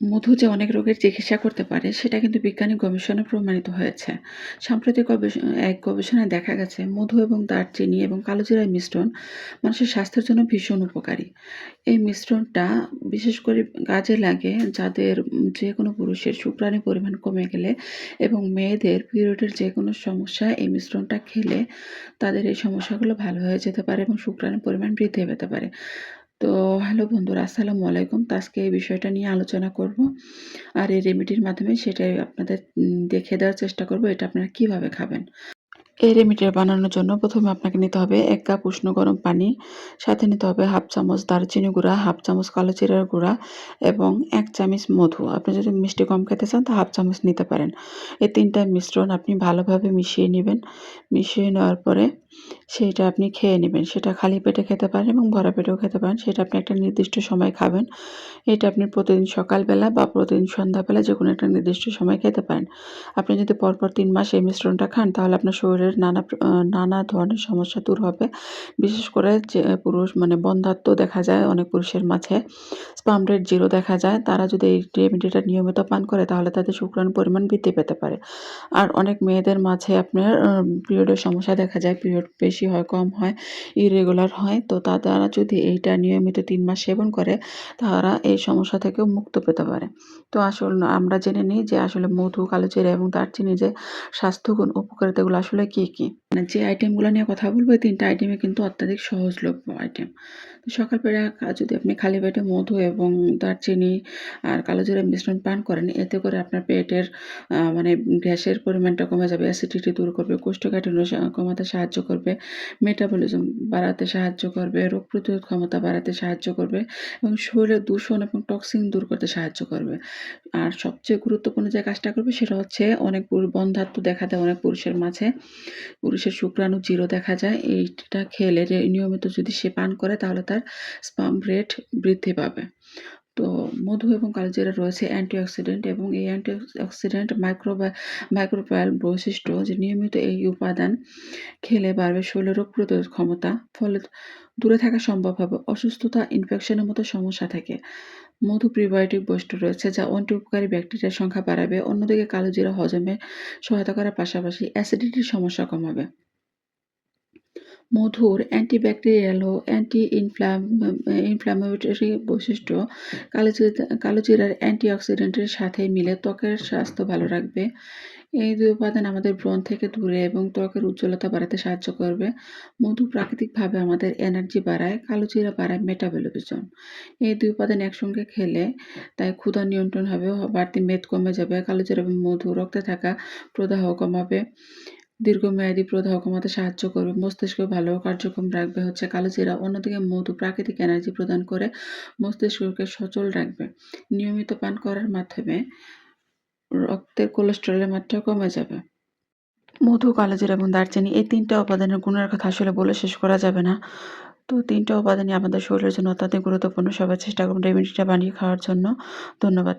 মধু যে অনেক রোগের চিকিৎসা করতে পারে, সেটা কিন্তু বিজ্ঞানিক গবেষণায় প্রমাণিত হয়েছে। সাম্প্রতিক এক গবেষণায় দেখা গেছে, মধু এবং দারচিনি এবং কালোজিরার মিশ্রণ মানুষের স্বাস্থ্যের জন্য ভীষণ উপকারী। এই মিশ্রণটা বিশেষ করে কাজে লাগে যাদের যে কোনো পুরুষের শুক্রাণুর পরিমাণ কমে গেলে এবং মেয়েদের পিরিয়ডের যে কোনো সমস্যা এই মিশ্রণটা খেলে তাদের এই সমস্যাগুলো ভালো হয়ে যেতে পারে এবং শুক্রাণুর পরিমাণ বৃদ্ধি পেতে পারে। তো হ্যালো বন্ধুরা, আসসালামু আলাইকুম। তো আজকে এই বিষয়টা নিয়ে আলোচনা করব। আর এই রেমেডির মাধ্যমে সেটাই আপনাদের দেখে দেওয়ার চেষ্টা করব এটা আপনারা কীভাবে খাবেন। এই রেমেডিটা বানানোর জন্য প্রথমে আপনাকে নিতে হবে এক কাপ উষ্ণ গরম পানি, সাথে নিতে হবে হাফ চামচ দারচিনি গুঁড়া, হাফ চামচ কালো জিরার গুঁড়া এবং এক চামচ মধু। আপনি যদি মিষ্টি কম খেতে চান তো হাফ চামচ নিতে পারেন। এই তিনটা মিশ্রণ আপনি ভালোভাবে মিশিয়ে নেবেন। মিশিয়ে নেওয়ার পরে সেইটা আপনি খেয়ে নেবেন। সেটা খালি পেটে খেতে পারেন এবং ভরা পেটেও খেতে পারেন। সেটা আপনি একটা নির্দিষ্ট সময় খাবেন। এটা আপনি প্রতিদিন সকালবেলা বা প্রতিদিন সন্ধ্যাবেলা যে কোনো একটা নির্দিষ্ট সময় খেতে পারেন। আপনি যদি পরপর তিন মাস এই মিশ্রণটা খান, তাহলে আপনার শরীরের নানা নানা ধরনের সমস্যা দূর হবে। বিশেষ করে যে পুরুষ মানে বন্ধাত্ব দেখা যায় অনেক পুরুষের মাঝে। স্পাম রেট জিরো দেখা যায়। তারা যদি এই রেমেডিটা নিয়মিত পান করে, তাহলে তাদের শুক্রাণুর পরিমাণ বৃদ্ধি পেতে পারে। আর অনেক মেয়েদের মাঝে আপনার পিরিয়ডের সমস্যা দেখা যায়। পিরিয়ড বেশি হয়, কম হয় ইরেগুলার হয়। তো তারা যদি এইটা নিয়মিত তিন মাস সেবন করে, তারা এই সমস্যা থেকে মুক্ত পেতে পারে। তো আসল আমরা জেনে নিই যে আসলে মধু কালোজিরা এবং দারচিনি যে স্বাস্থ্যগুণ, উপকারিতাগুলো আসলে কী কী? যে আইটেমগুলো নিয়ে কথা বলব, এই তিনটা আইটেমে কিন্তু অত্যাধিক সহজলভ্য আইটেম তো সকালবেলা যদি আপনি খালি পেটে মধু এবং দারচিনি আর কালোজিরার মিশ্রণ পান করেন, এতে করে আপনার পেটের মানে গ্যাসের পরিমাণটা কমে যাবে অ্যাসিডিটি দূর করবে, কোষ্ঠকাঠিন্য কমাতে সাহায্য করবে মেটাবলিজম বাড়াতে সাহায্য করবে, রোগ প্রতিরোধ ক্ষমতা বাড়াতে সাহায্য করবে এবং শরীরের দূষণ এবং টক্সিন দূর করতে সাহায্য করবে। আর সবচেয়ে গুরুত্বপূর্ণ যে কাজটা করবে সেটা হচ্ছে অনেক বন্ধাত্ব দেখা দেয় অনেক পুরুষের মাঝে। পুরুষের শুক্রাণু জিরো দেখা যায়। এইটা খেলে যে নিয়মিত যদি সে পান করে তাহলে তার স্পাম রেট বৃদ্ধি পাবে। তো মধু এবং কালোজিরা রয়েছে অ্যান্টিঅক্সিডেন্ট এবং এই অ্যান্টিঅক্সিডেন্ট মাইক্রো মাইক্রোবায়াল বৈশিষ্ট্য যে নিয়মিত এই উপাদান খেলে বাড়বে শরীরের রোগ প্রতিরোধ ক্ষমতা। ফলে দূরে থাকা সম্ভব হবে। অসুস্থতা ইনফেকশনের মতো সমস্যা থেকে। মধু প্রিবায়োটিক বৈশিষ্ট্য রয়েছে যা অন্টি উপকারী ব্যাকটেরিয়ার সংখ্যা বাড়াবে, অন্যদিকে কালোজিরা হজমে সহায়তা করার পাশাপাশি অ্যাসিডিটির সমস্যা কমাবে। মধুর অ্যান্টিব্যাকটেরিয়াল ও অ্যান্টি ইনফ্লাম ইনফ্ল্যামেটরি বৈশিষ্ট্য কালোজিরা কালোজিরার অ্যান্টিঅক্সিডেন্টের সাথে মিলে ত্বকের স্বাস্থ্য ভালো রাখবে। এই দুই উপাদান আমাদের ব্রণ থেকে দূরে এবং ত্বকের উজ্জ্বলতা বাড়াতে সাহায্য করবে। মধু প্রাকৃতিকভাবে আমাদের এনার্জি বাড়ায় কালোজিরা বাড়ায় মেটাবলিজম এই দুই উপাদান একসঙ্গে খেলে তাই ক্ষুধা নিয়ন্ত্রণ হবে, বাড়তি মেদ কমে যাবে কালোজিরা এবং মধু রক্তে থাকা প্রদাহ কমাবে। দীর্ঘমেয়াদী প্রদাহ কমাতে সাহায্য করবে। মস্তিষ্ক ভালো কার্যক্রম রাখবে হচ্ছে কালোজিরা অন্যদিকে মধু প্রাকৃতিক এনার্জি প্রদান করে মস্তিষ্ককে সচল রাখবে। নিয়মিত পান করার মাধ্যমে রক্তের কোলেস্টেরলের মাত্রা কমে যাবে। মধু কালোজিরা এবং দারচিনি এই তিনটা উপাদানের গুণের কথা আসলে বলে শেষ করা যাবে না। তো তিনটা উপাদানই আমাদের শরীরের জন্য অত্যাধিক গুরুত্বপূর্ণ। সবাই চেষ্টা করুন রেমেডিটা বানিয়ে খাওয়ার জন্য। ধন্যবাদ।